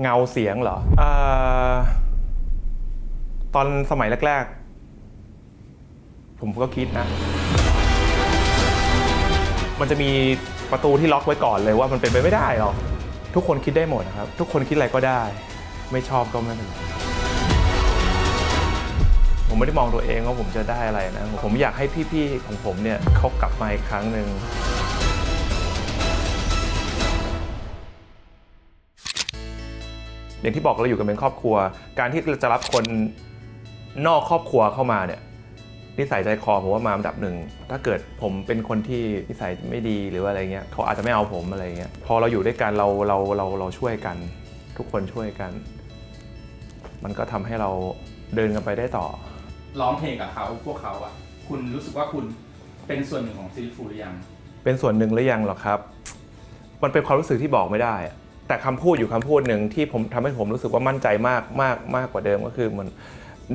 เงาเสียงเหรออตอนสมัยแรก ๆ ผมก็คิดนะ มันจะมีประตูที่ล็อกไว้ก่อนเลยว่ามันเป็นไปไม่ได้หรอก ทุกคนคิดได้หมดนะครับ ทุกคนคิดอะไรก็ได้ ไม่ชอบก็ไม่เป็นไรผมไม่ได้มองตัวเองว่าผมจะได้อะไรนะ ผมอยากให้พี่ ๆ ของผมเนี่ยเขากลับมาอีกครั้งหนึ่ง อย่างที่บอกเราอยู่กันเป็นครอบครัว การที่จะรับคนนอกครอบครัวเข้ามาเนี่ยนิสัยใจคอผมว่ามาอันดับหนึ่งถ้าเกิดผมเป็นคนที่นิสัยไม่ดีหรือว่าอะไรเงี้ยเขาอาจจะไม่เอาผมอะไรเงี้ยพอเราอยู่ด้วยกันเราเราเราเราช่วยกัน ทุกคนช่วยกัน มันก็ทำให้เราเดินกันไปได้ต่อร้องเพลงกับเขาพวกเขาอะคุณรู้สึกว่าคุณเป็นส่วนหนึ่งของซีรีส์ฟูหรือยัง เป็นส่วนหนึ่งหรือยังหรอครับ มันเป็นความรู้สึกที่บอกไม่ได้อะ แต่คำพูดอยู่คำพูดหนึ่งที่ผมทำให้ผมรู้สึกว่ามั่นใจมากมากมากกว่าเดิมก็คือเหมือน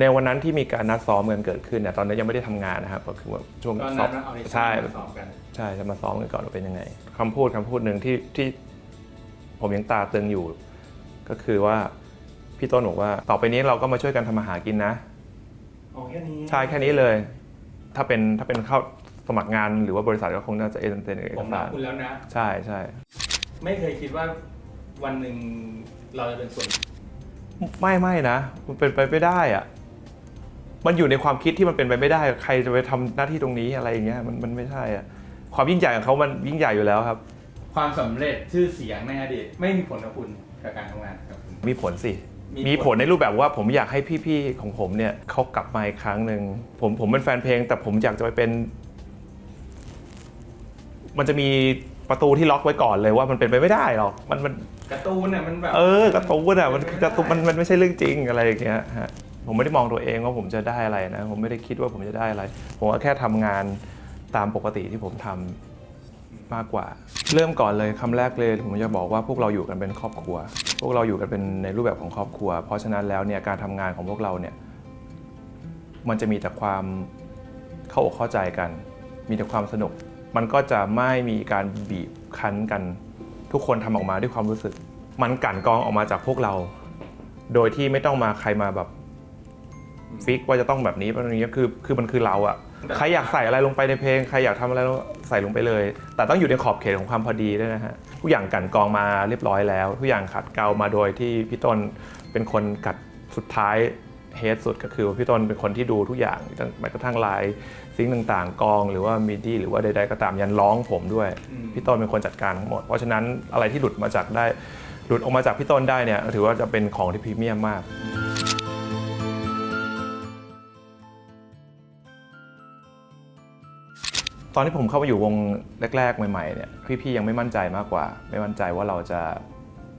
ในวันนั้นที่มีการนัดซ้อมกันเกิดขึ้นเนี่ยตอนนั้นยังไม่ได้ทำงานนะครับก็คือว่าช่วงก็ซ้นัอดมมาเอาในใช่มาซ้อมกันใช่จะมาซ้อมกันก่อนว่าเป็นยังไงคำพูดคำพูดหนึ่งที่ที่ผมยังตาตึงอยู่ ก็คือว่าพี่ต้นบอกว่าต่อไปนี้เราก็มาช่วยกันทำมาหากินนะโอ้แค่นี้ใช่แค่นี้เลย ถ้าเป็นถ้าเป็นเข้าสมัครงานหรือว่าบริษัทก็คงน่าจะเอ็นเตอร์เอกผมสารัรบคุณแล้วนะ ใช่ใช่ไม่เคยคิดว่า วันหนึ่งเราจะเป็นส่วน ไม่ไม่นะ มันเป็นไปไม่ได้อะมันอยู่ในความคิดที่มันเป็นไปไม่ได้ ใครจะไปทำหน้าที่ตรงนี้อะไรอย่างเงี้ยมันมันไม่ใช่อะความยิ่งใหญ่ของเขามันยิ่งใหญ่อยู่แล้วครับ ความสำเร็จชื่อเสียงในอดีตไม่มีผลกับคุณกับการทำงานครับคุณ มีผลสิ มีผล มีผลในรูปแบบว่าผมอยากให้พี่ๆของผมเนี่ยเขากลับมาอีกครั้งหนึ่งผมผมเป็นแฟนเพลง แต่ผมอยากจะไปเป็น มันจะมี ประตูที่ล็อกไว้ก่อนเลยว่ามันเป็นไปไม่ได้หรอกมันมันการ์ตูนเนี่ยมันแบบเออการะตูนอะมันการะตูนมันมันไม่ใช่เรื่องจริงอะไรอย่างเงี้ยฮะผมไม่ได้มองตัวเองว่าผมจะได้อะไรนะผมไม่ได้คิดว่าผมจะได้อะไร ผมก็แค่ทำงานตามปกติที่ผมทำมากกว่า เริ่มก่อนเลยคำแรกเลยผมจะบอกว่าพวกเราอยู่กันเป็นครอบครัว พวกเราอยู่กันเป็นในรูปแบบของครอบครัว เพราะฉะนั้นแล้วเนี่ยการทำงานของพวกเราเนี่ยมันจะมีแต่ความเข้าอกเข้าใจกัน มีแต่ความสนุก มันก็จะไม่มีการบีบคั้นกัน ทุกคนทำออกมาด้วยความรู้สึก มันกลั่นกรองออกมาจากพวกเรา โดยที่ไม่ต้องมาใครมาแบบฟิกว่าจะต้องแบบนี้แบบนี้คือคือมันคือเราอะใครอยากใส่อะไรลงไปในเพลง ใครอยากทำอะไรใส่ลงไปเลย แต่ต้องอยู่ในขอบเขตของความพอดีด้วยนะฮะทุกอย่างกลั่นกรองมาเรียบร้อยแล้ว ทุกอย่างขัดเกลามาโดยที่พี่ต้นเป็นคนกัดสุดท้าย เฮดสุดก็คือว่าพี่ต้นเป็นคนที่ดูทุกอย่างตั้งแม้กระทั่งลายซิงค์ต่างๆ กองหรือว่ามิดี้หรือว่าใดๆก็ตามยันร้องผมด้วยอืมพี่ต้นเป็นคนจัดการทั้งหมด เพราะฉะนั้นอะไรที่หลุดมาจากได้หลุดออกมาจากพี่ต้นได้เนี่ยถือว่าจะเป็นของที่พรีเมียมมากตอนที่ผมเข้ามาอยู่วงแรก ๆ ใหม่ๆเนี่ยพี่ๆยังไม่มั่นใจมากกว่า ไม่มั่นใจว่าเราจะ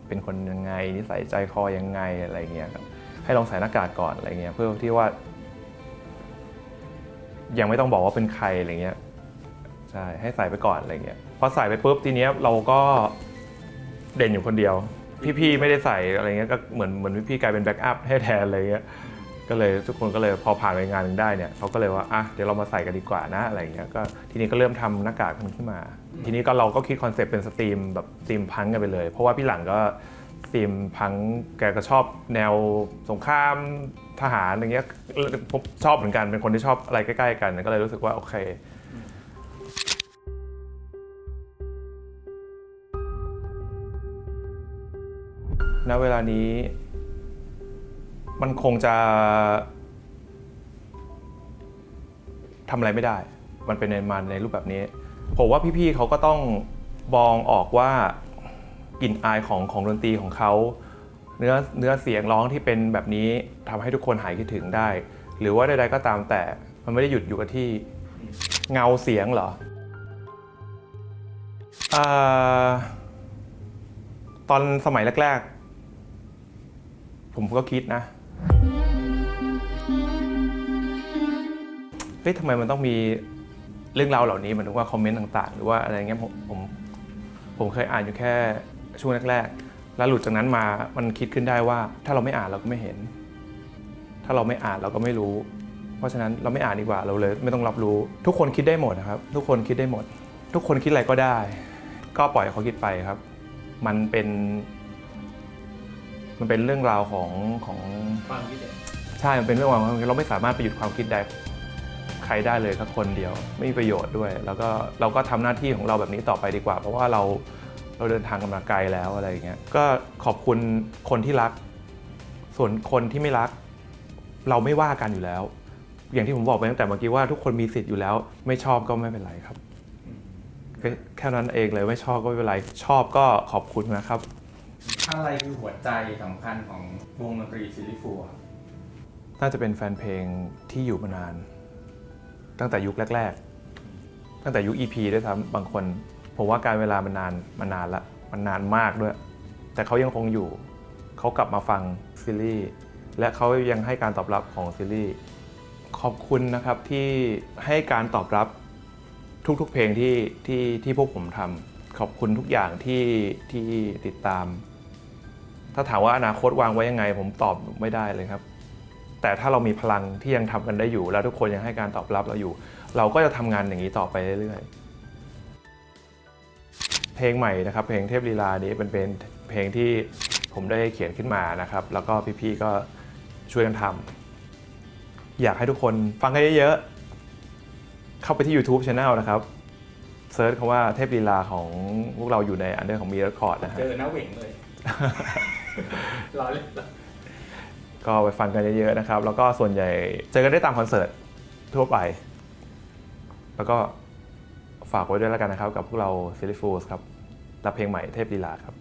เป็นคนยังไงนิสัยใจคอยังไงอะไรเงี้ยครับ ให้ลองใส่หน้ากากก่อนอะไรเงี้ยเพื่อที่ว่า ยังไม่ต้องบอกว่าเป็นใครอะไรเงี้ยใช่ให้ใส่ไปก่อนอะไรเงี้ยพอใส่ไปปุ๊บทีเนี้ยเราก็เด่นอยู่คนเดียว พี่ๆไม่ได้ใส่อะไรเงี้ยก็เหมือนเหมือนพี่ๆกลายเป็นแบ็กอัพให้แทนอะไรเงี้ยก็เลยทุกคนก็เลยพอผ่านไปงานหนึ่งได้เนี่ยเขาก็เลยว่าอะเดี๋ยวเรามาใส่กันดีกว่านะอะไรเงี้ยก็ทีนี้ก็เริ่มทำหน้ากากขึ้นมา ทีนี้ก็เราก็คิดคอนเซปต์เป็นสตรีมแบบสตรีมพังกันไปเลย เพราะว่าพี่หลังก็ สตรีมพังแกก็ชอบแนวสงครามทหารอะไรเงี้ยผมชอบเหมือนกันเป็นคนที่ชอบอะไรใกล้ ๆ กันก็เลยรู้สึกว่าโอเคณเวลานี้ มันคงจะทำอะไรไม่ได้ มันเป็นในมาในรูปแบบนี้ ผมว่าพี่ๆเขาก็ต้องมองออกว่า กลิ่นอายของของดนตรีของเขาเนื้อเนื้อเสียงร้องที่เป็นแบบนี้ทำให้ทุกคนหายคิดถึงได้ หรือว่าใดๆก็ตามแต่มันไม่ได้หยุดอยู่กับที่เงาเสียงเหรออตอนสมัยแรก ๆ ผมก็คิดนะเฮ้ยทำไมมันต้องมีเรื่องราวเหล่านี้หมายถึงว่าคอมเมนต์ต่าง ๆ หรือว่าอะไรเงี้ยผมผมผมเคยอ่านอยู่แค่ ช่วงแรกๆ แล้วหลุดจากนั้นมามันคิดขึ้นได้ว่า ถ้าเราไม่อ่านเราก็ไม่เห็น ถ้าเราไม่อ่านเราก็ไม่รู้ เพราะฉะนั้นเราไม่อ่านดีกว่าเราเลย ไม่ต้องรับรู้ ทุกคนคิดได้หมดนะครับ ทุกคนคิดได้หมด ทุกคนคิดอะไรก็ได้ ก็ปล่อยให้เขาคิดไปครับ มันเป็น มันเป็นเรื่องราวของของความคิดเห็นใช่มันเป็นเรื่องราวของเราไม่สามารถไปหยุดความคิดใดใครได้เลยสักคนเดียว ไม่มีประโยชน์ด้วย แล้วก็เราก็ทำหน้าที่ของเราแบบนี้ต่อไปดีกว่า เพราะว่าเรา เราเดินทางกันมาไกลแล้วอะไรอย่างเงี้ยก็ขอบคุณคนที่รัก ส่วนคนที่ไม่รัก เราไม่ว่ากันอยู่แล้ว อย่างที่ผมบอกไปตั้งแต่เมื่อกี้ว่าทุกคนมีสิทธิ์อยู่แล้ว ไม่ชอบก็ไม่เป็นไรครับแค่แค่นั้นเองเลยไม่ชอบก็ไม่เป็นไร ชอบก็ขอบคุณนะครับ อะไรคือหัวใจสำคัญของวงดนตรีซิลลิฟูครับน่าจะเป็นแฟนเพลงที่อยู่มานาน ตั้งแต่ยุคแรก ๆ ตั้งแต่ยุค EP ด้วยซ้ำบางคน ผมว่าการเวลามันนานมันนานละมันนานมากด้วย แต่เขายังคงอยู่ เขากลับมาฟังซีรีส์และเขายังให้การตอบรับของซีรีส์ขอบคุณนะครับที่ให้การตอบรับทุกๆเพลงที่ที่ที่พวกผมทำขอบคุณทุกอย่างที่ที่ติดตาม ถ้าถามว่าอนาคตวางไว้ยังไง ผมตอบไม่ได้เลยครับ แต่ถ้าเรามีพลังที่ยังทำกันได้อยู่ แล้วทุกคนยังให้การตอบรับเราอยู่ เราก็จะทำงานอย่างนี้ต่อไปเรื่อยๆ เพลงใหม่นะครับเพลงเทพลีลานี้เป็นเป็นเพลงที่ผมได้เขียนขึ้นมานะครับ แล้วก็พี่ๆก็ช่วยกันทำอยากให้ทุกคนฟังให้เยอะๆเข้าไปที่ YouTube Channel นะครับเซิร์ชคำว่าเทพลีลาของพวกเราอยู่ในอันเดอร์ของมีเรคคอร์ดนะฮะเจอหน้าเหว่งเลยรอเล่นก็ไปฟังกันเยอะๆนะครับ แล้วก็ส่วนใหญ่เจอกันได้ตามคอนเสิร์ตทั่วไป แล้วก็ ฝากไว้ด้วยแล้วกันนะครับ กับพวกเราซิลิฟูสครับรับเพลงใหม่เทพลีลาครับ